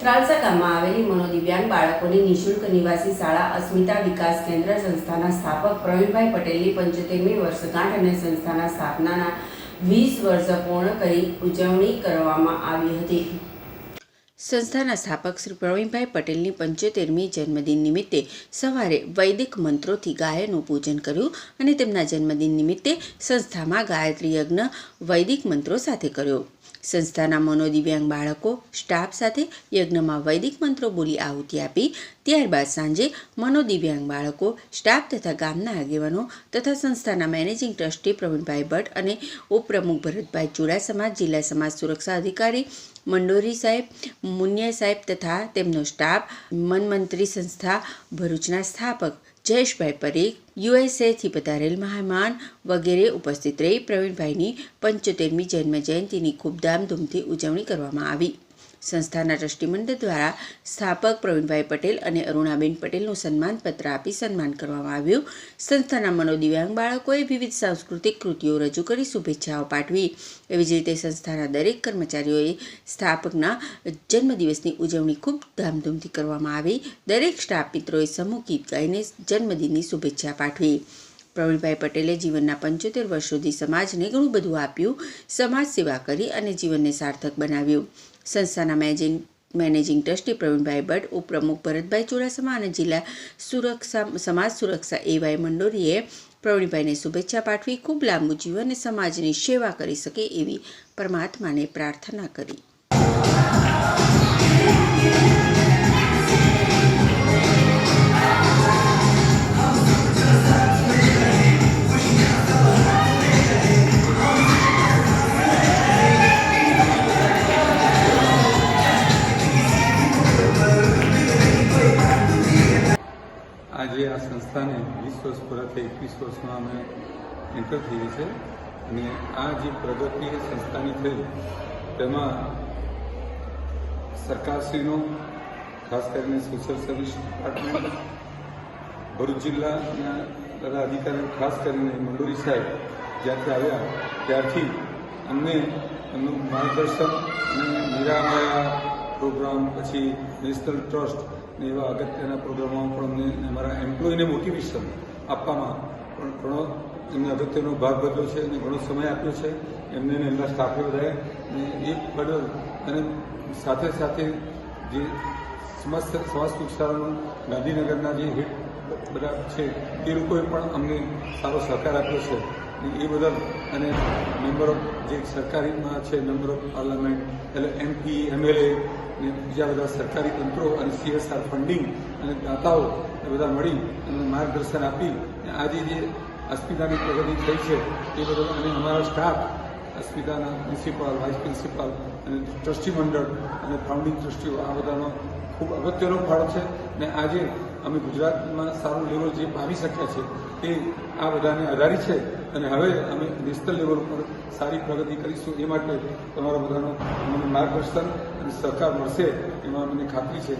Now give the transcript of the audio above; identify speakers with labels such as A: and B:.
A: ત્રાલસા ગામમાં આવેલી મનોદિવ્યાંગ બાળકોની નિઃશુલ્ક નિવાસી શાળા અસ્મિતા વિકાસ કેન્દ્ર સંસ્થાના સ્થાપક પ્રવીણભાઈ પટેલની પંચોતેરમી વર્ષગાંઠ અને સંસ્થાના સ્થાપનાના વીસ વર્ષ પૂર્ણ કરી ઉજવણી કરવામાં આવી હતી. સંસ્થાના સ્થાપક શ્રી પ્રવીણભાઈ પટેલની પંચોતેરમી જન્મદિન નિમિત્તે સવારે વૈદિક મંત્રોથી ગાયનું પૂજન કર્યું અને તેમના જન્મદિન નિમિત્તે સંસ્થામાં ગાયત્રી યજ્ઞ વૈદિક મંત્રો સાથે કર્યો. સંસ્થાના મનોદિવ્યાંગ બાળકો, સ્ટાફ સાથે યજ્ઞમાં વૈદિક મંત્રો બોલી આહુતિ આપી. ત્યારબાદ સાંજે મનોદિવ્યાંગ બાળકો, સ્ટાફ તથા ગામના આગેવાનો તથા સંસ્થાના મેનેજિંગ ટ્રસ્ટી પ્રવીણભાઈ ભટ્ટ અને ઉપપ્રમુખ ભરતભાઈ ચુડાસમા, જિલ્લા સમાજ સુરક્ષા અધિકારી મંડોરી સાહેબ મુનિયા સાહેબ તથા તેમનો સ્ટાફ, મનમંત્રી સંસ્થા, ભરૂચના સ્થાપક, જયેશભાઈ પરીખ યુએસએથી પધારેલ મહેમાન વગેરે ઉપસ્થિત રહી પ્રવીણભાઈની પંચોતેરમી જન્મ જયંતિની ખૂબ ધામધૂમથી ઉજવણી કરવામાં આવી. સંસ્થાના ટ્રસ્ટીમંડળ દ્વારા સ્થાપક પ્રવીણભાઈ પટેલ અને અરુણાબેન પટેલનું સન્માનપત્ર આપી સન્માન કરવામાં આવ્યું. સંસ્થાના મનોદિવ્યાંગ બાળકોએ વિવિધ સાંસ્કૃતિક કૃતિઓ રજૂ કરી શુભેચ્છાઓ પાઠવી. એવી જ રીતે સંસ્થાના દરેક કર્મચારીઓએ સ્થાપકના જન્મદિવસની ઉજવણી ખૂબ ધામધૂમથી કરવામાં આવી. દરેક સ્ટાફ મિત્રોએ સમૂહ ગીત ગાઈને જન્મદિનની શુભેચ્છા પાઠવી. પ્રવીણભાઈ પટેલે જીવનના પંચોતેર વર્ષ સુધી સમાજને ઘણું બધું આપ્યું, સમાજ સેવા કરી અને જીવનને સાર્થક બનાવ્યું. સંસ્થાના managing managing trustee Pravinbhai Bhatt, ઉપપ્રમુખ ભરતભાઈ ચુડાસમા અને જિલ્લા સુરક્ષા, સમાજ સુરક્ષા એવાય મંડોરીએ પ્રવીણભાઈને શુભેચ્છા પાઠવી, ખૂબ લાંબુ જીવન અને સમાજની સેવા કરી શકે એવી પરમાત્માને પ્રાર્થના કરી.
B: આજે આ સંસ્થાને વીસ વર્ષ પૂરા એકવીસ વર્ષમાં અમે એન્ટર થઈએ છે અને આ જે પ્રગતિ સંસ્થાની થઈ, તેમાં સરકારશ્રીનો, ખાસ કરીને સોશિયલ સર્વિસ ડિપાર્ટમેન્ટ ભરૂચ જિલ્લાના બધા અધિકારીઓ ખાસ કરીને મંડોરી સાહેબ, જ્યાંથી આવ્યા, ત્યારથી અમને એમનું માર્ગદર્શન અને નિરામયા પ્રોગ્રામ, પછી નેશનલ ટ્રસ્ટ ને એવા અગત્યના પ્રોગ્રામમાં પણ અમને અમારા એમ્પ્લોયને મોટિવેશન આપવામાં પણ ઘણો એમને અગત્યનો ભાગ ભજવ્યો છે અને ઘણો સમય આપ્યો છે. એમને એમના સ્ટાફે બધાએ અને એ બદલ અને સાથે સાથે જે સમસ્ત સમાજ સુરક્ષાનું ગાંધીનગરના જે હિટ બધા છે, એ લોકોએ પણ અમને સારો સહકાર આપ્યો છે. એ બદલ અને મેમ્બર ઓફ જે સરકારીમાં છે મેમ્બર ઓફ પાર્લામેન્ટ એટલે એમપી એમએલએ ને બીજા બધા સરકારી તંત્રો અને સીએસઆર ફંડિંગ અને દાતાઓ એ બધા મળી અને માર્ગદર્શન આપી. આજે જે અસ્મિતાની પ્રગતિ થઈ છે, એ બદલ અને અમારા સ્ટાફ અસ્મિતાના પ્રિન્સિપાલ, વાઇસ પ્રિન્સિપાલ અને ટ્રસ્ટી મંડળ અને ફાઉન્ડિંગ ટ્રસ્ટીઓ આ બધાનો ખૂબ અગત્યનો ફાળો છે અને આજે અમે ગુજરાતમાં સારું લેવલ જે પામી શક્યા છે તે આ બધાને આધારિત છે અને હવે અમે નેશનલ લેવલ ઉપર સારી પ્રગતિ કરીશું એ માટે તમારા બધાનો મને માર્ગદર્શન અને સહકાર મળશે એમાં મને ખાતરી છે.